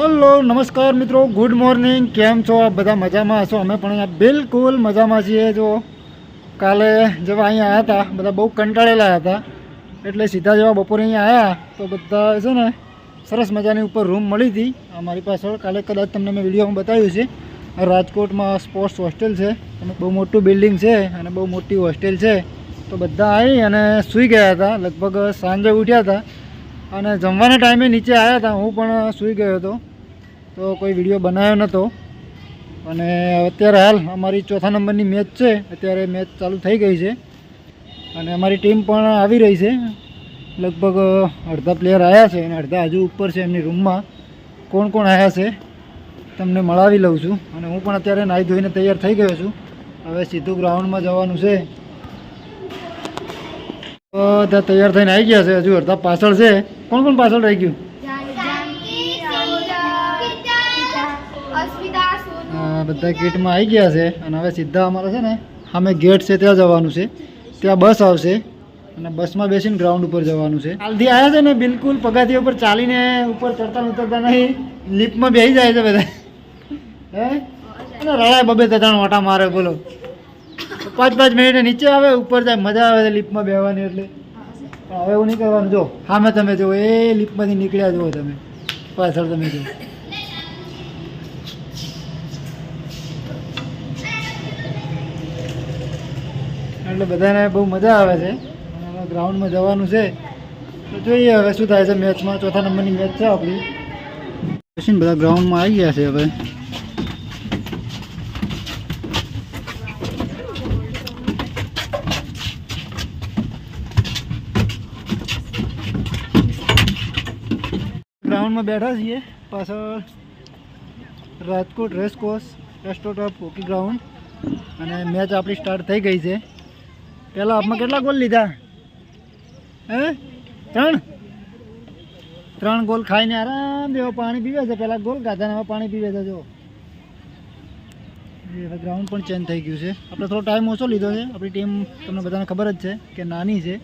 Hello, નમસ્કાર મિત્રો, good morning, કેમ છો? આપ બધા મજામાં હશો? અમે પણ અહીંયા બિલકુલ મજામાં છીએ. જો, કાલે જેવા અહીંયા આવ્યા હતા, બધા બહુ કંટાળેલા હતા. એટલે સીધા જેવા બપોરે અહીંયા આવ્યા તો બધા છે ને, સરસ મજાની ઉપર રૂમ મળી હતી. અમારી પાછળ કાલે કદાચ તમને મેં વિડીયોમાં બતાવ્યું છે. રાજકોટમાં સ્પોર્ટ્સ હોસ્ટેલ છે. અને બહુ મોટું બિલ્ડિંગ છે અને બહુ મોટી હોસ્ટેલ છે. તો બધા આવી અને સૂઈ ગયા હતા. લગભગ સાંજે ઉઠ્યા હતા. અને જમવાના ટાઈમે નીચે આવ્યા હતા. હું પણ સૂઈ ગયો હતો. તો કોઈ વીડિયો બનાવ્યો નહોતો અને અત્યારે હાલ અમારી ચોથા નંબરની મેચ છે. અત્યારે મેચ ચાલુ થઈ ગઈ છે. અને અમારી ટીમ પણ આવી રહી છે. લગભગ અડધા પ્લેયર આવ્યા છે અને અડધા હજુ ઉપર છે એમની રૂમમાં કોણ કોણ આવ્યા છે, તમને મળાવી લઉં છું. અને હું પણ અત્યારે નાહી ધોઈને તૈયાર થઈ ગયો છું. હવે સીધું ગ્રાઉન્ડમાં જવાનું છે. બધા તૈયાર થઈને આવી ગયા છે. હજુ અડધા પાછળ છે. કોણ કોણ પાછળ રહી ગયું? બધા ગેટમાં આવી ગયા છે અને હવે સીધા અમારે છે ને, સામે ગેટ છે, ત્યાં જવાનું છે. ત્યાં બસ આવશે અને બસમાં બેસીને ગ્રાઉન્ડ ઉપર જવાનું છે. હાલથી આવ્યા છે ને, બિલકુલ પગાથી ઉપર ચાલીને ઉપર ચડતા ઉતરતા નહીં, લિફ્ટમાં બેસી જાય છે બધા. હે? રડાય બબે ત્રણ ઓટા મારે, બોલો. પાંચ પાંચ મિનિટે નીચે આવે, ઉપર જાય, મજા આવે છે લિફ્ટમાં બેસવાની એટલે. હવે એવું નહીં કરવાનું. જો, સામે તમે જો એ લિફ્ટમાંથી નીકળ્યા જુઓ તમે. પાછળ તમે જો એટલે બધાને બહુ મજા આવે છે. અને ગ્રાઉન્ડમાં જવાનું છે. તો જોઈએ હવે શું થાય છે મેચમાં. ચોથા નંબરની મેચ છે આપણી. પછી બધા ગ્રાઉન્ડમાં આવી ગયા છે હવે. ગ્રાઉન્ડમાં બેઠા છીએ. પાછળ Rajkot race course restaurant hockey ground. અને મેચ આપણી સ્ટાર્ટ થઈ ગઈ છે. પહેલાં આપમાં કેટલા ગોલ લીધા? હે? ત્રણ? ત્રણ ગોલ ખાઈને આરામ જેવો પાણી પીવે છે. પહેલાં ગોલ ખાધા હવે પાણી પીવે છે, જો. હવે ગ્રાઉન્ડ પણ ચેન્જ થઈ ગયું છે. આપણે થોડો ટાઈમ ઓછો લીધો છે. આપણી ટીમ તમને બધાને ખબર જ છે કે નાની છે.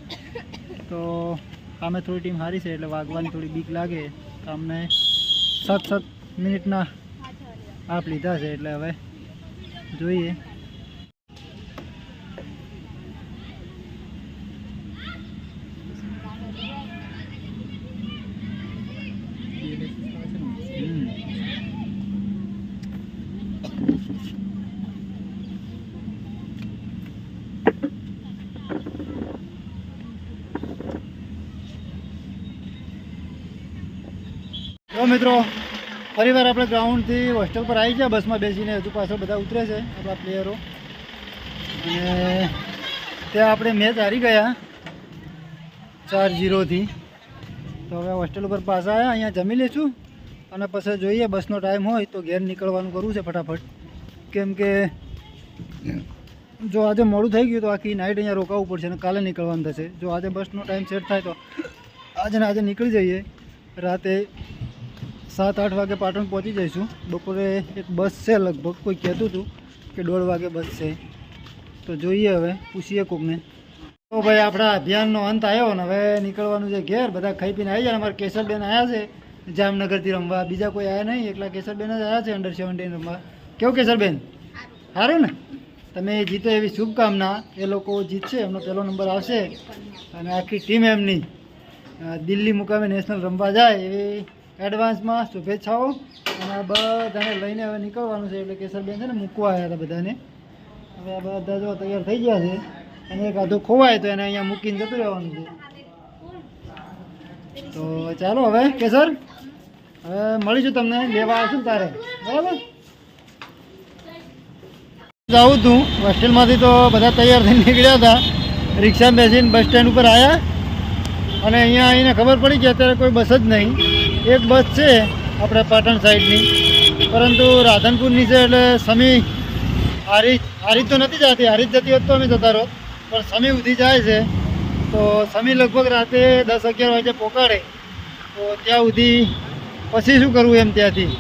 તો સામે થોડી ટીમ સારી છે, એટલે વાગવાની થોડી બીક લાગે. તો અમને સાત સાત મિનિટના આપ લીધા છે, એટલે હવે જોઈએ. મિત્રો. ફરીવાર આપણે ગ્રાઉન્ડથી હોસ્ટેલ પર આવી ગયા. બસમાં બેસીને હજુ પાછળ બધા ઉતરે છે, આપણા પ્લેયરો. અને ત્યાં આપણે મેચ હારી ગયા ચાર જીરોથી તો હવે હોસ્ટેલ ઉપર પાછા આવ્યા અહીંયા જમી લઈશું અને પછી જોઈએ બસનો ટાઈમ હોય તો ઘેર નીકળવાનું કરવું છે ફટાફટ. કેમ કે જો આજે મોડું થઈ ગયું તો આખી નાઇટ અહીંયા રોકાવું પડશે અને કાલે નીકળવાનું થશે. જો આજે બસનો ટાઈમ સેટ થાય તો આજે ને આજે નીકળી જઈએ. રાતે સાત, આઠ વાગે પાટણ પહોંચી જઈશું. બપોરે એક બસ છે લગભગ, કોઈ કહેતું હતું કે દોઢ વાગે બસ છે. તો જોઈએ હવે, પૂછીએ કોકને. તો ભાઈ, આપણા અભિયાનનો અંત આવ્યો ને, હવે નીકળવાનું છે ઘેર, બધા ખાઈ પીને આવી જાય અમારા કેશરબેન આવ્યા છે જામનગરથી રમવા. બીજા કોઈ આવ્યા નહીં, એકલા કેશરબેન જ આવ્યા છે અંડર સેવન્ટીન રમવા. કેવું કેશરબેન સારું ને? તમે જીતો એવી શુભકામના, એ લોકો જીતશે, એમનો પહેલો નંબર આવશે. અને આખી ટીમ એમની દિલ્હી મુકામે નેશનલ રમવા જાય એવી એડવાન્સમાં શુભેચ્છાઓ. અને બધાને લઈને હવે નીકળવાનું છે એટલે કેસરબેન છે ને મૂકવા આવ્યા હતા બધાને. હવે આ બધા જો તૈયાર થઈ ગયા છે. અને એક આધું ખોવાય તો એને અહીંયા મૂકીને જતું રહેવાનું છે. તો ચાલો હવે, કેસર, હવે મળીશું તમને. લેવા આવશું તારે. બરાબર? જાઉં તું હોસ્ટેલમાંથી તો બધા તૈયાર થઈને નીકળ્યા હતા. રિક્ષામાં બેસીને બસ સ્ટેન્ડ ઉપર આવ્યા અને અહીંયા આવીને ખબર પડી કે અત્યારે કોઈ બસ જ નહીં. એક બસ છે આપણે પાટણ સાઈડની. પરંતુ રાધનપુરની છે એટલે સમી હારી હારી તો નથી જતી, હારી જતી હોત તો અમે જતા રહો પણ સમી ઉધી જાય છે. તો સમી લગભગ રાતે દસ અગિયાર વાગે પોકાડે. તો ત્યાં સુધી પછી શું કરવું એમ ત્યાંથી?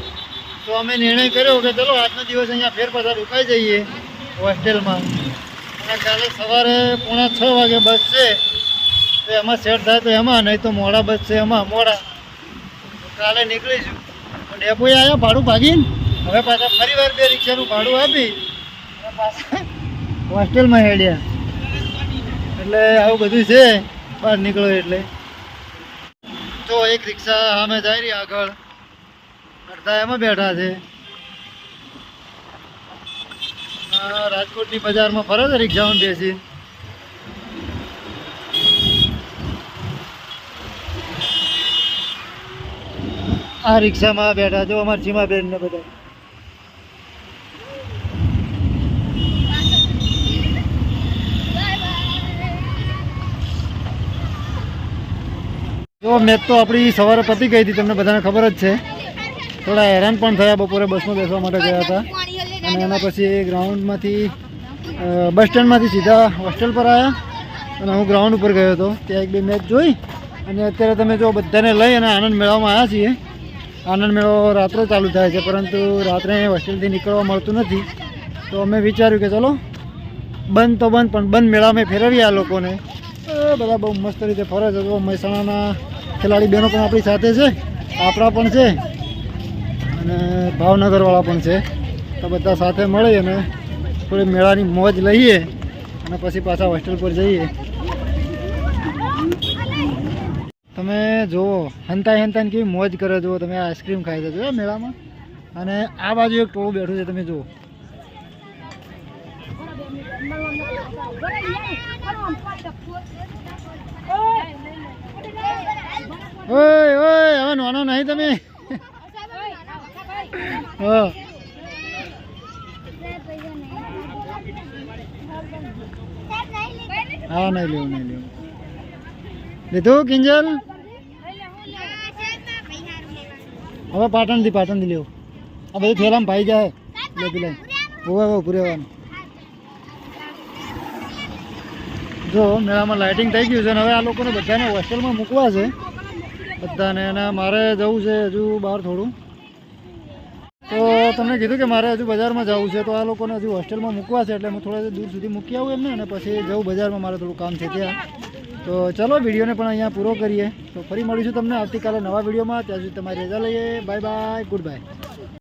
તો અમે નિર્ણય કર્યો કે ચલો આજનો દિવસ અહીંયા ફેર પાછા રોકાઈ જઈએ હોસ્ટેલમાં. અને કાલે સવારે પોણા છ વાગે બસ છે. તો એમાં સેટ થાય તો એમાં, નહીં તો મોડા બસ છે એમાં, મોડા. કાલે નીકળીશું. ડેપોએ આવ્યા ભાડું ભાગીને. હવે પાછા ફરી વાર બે રિક્ષાનું ભાડું આપી પાછા હોસ્ટેલમાં હેડ્યા. એટલે આવું બધું છે, બહાર નીકળો એટલે. તો એક રિક્ષા સામે જાય રહી આગળ. અડધા એમાં બેઠા છે. રાજકોટની બજારમાં ફરે છે રિક્ષામાં બેસી. આ રિક્ષામાં બેઠા જો અમારા સીમાબેન ને બધા. જો મેચ તો આપણી સવારે પતી ગઈ હતી, તમને બધાને ખબર જ છે. થોડા હેરાન પણ થયા બપોરે બસમાં બેસવા માટે ગયા હતા. અને એના પછી ગ્રાઉન્ડમાંથી બસ સ્ટેન્ડમાંથી સીધા હોસ્ટેલ પર આવ્યા અને હું ગ્રાઉન્ડ ઉપર ગયો હતો. ત્યાં એક બે મેચ જોઈ. અને અત્યારે તમે જો બધાને લઈ અને આનંદ મેળવવામાં આવ્યા છીએ. આનંદ મેળો રાત્રે ચાલુ થાય છે, પરંતુ રાત્રે હોસ્ટેલથી નીકળવા મળતું નથી. તો અમે વિચાર્યું કે ચલો, બંધ તો બંધ, પણ બંધ મેળામાં ફેરવીએ આ લોકોને. બધા બહુ મસ્ત રીતે ફરે છે. તો મહેસાણાના ખેલાડી બહેનો પણ આપણી સાથે છે, આપણા પણ છે, અને ભાવનગરવાળા પણ છે. તો બધા સાથે મળી અને થોડી મેળાની મોજ લઈએ અને પછી પાછા હોસ્ટેલ પર જઈએ. તમે જુઓ, હંતાઈ હંતાઈને કેવી મોજ કરે જુઓ, તમે આઈસ્ક્રીમ ખાઈ દેજો એ મેળામાં. અને આ બાજુ એક ટોળું બેઠું છે, તમે જુઓ. ઓય ઓય, હવે નાનો નહીં તમે. હા. હા, નહીં લેવું નહીં લેવું. લીધું કિંજલ? હવે પાટણથી પાટણથી લેવું આ બધું થેલામાં ભાઈ જાય. લે પેલા. હોવે હોવે પૂરેવાનું જો, મેળામાં લાઇટિંગ થઈ ગયું છે અને હવે આ લોકોને બધાને હોસ્ટેલમાં મૂકવા છે. બધાને અને મારે જવું છે હજુ બહાર થોડું. તો તમને કીધું કે મારે હજુ બજારમાં જવું છે, તો આ લોકોને હજુ હોસ્ટેલમાં મૂકવા છે એટલે હું થોડા દૂર સુધી મૂકી આવું એમને અને પછી જવું બજારમાં, મારે થોડું કામ છે ત્યાં. તો ચલો વિડીયોને પણ અહીંયા પૂરો કરીએ. તો ફરી મળીશું તમને આવતીકાલે નવા વિડીયોમાં. ત્યાં સુધી તમારી રજા લઈએ. Bye bye. Good bye.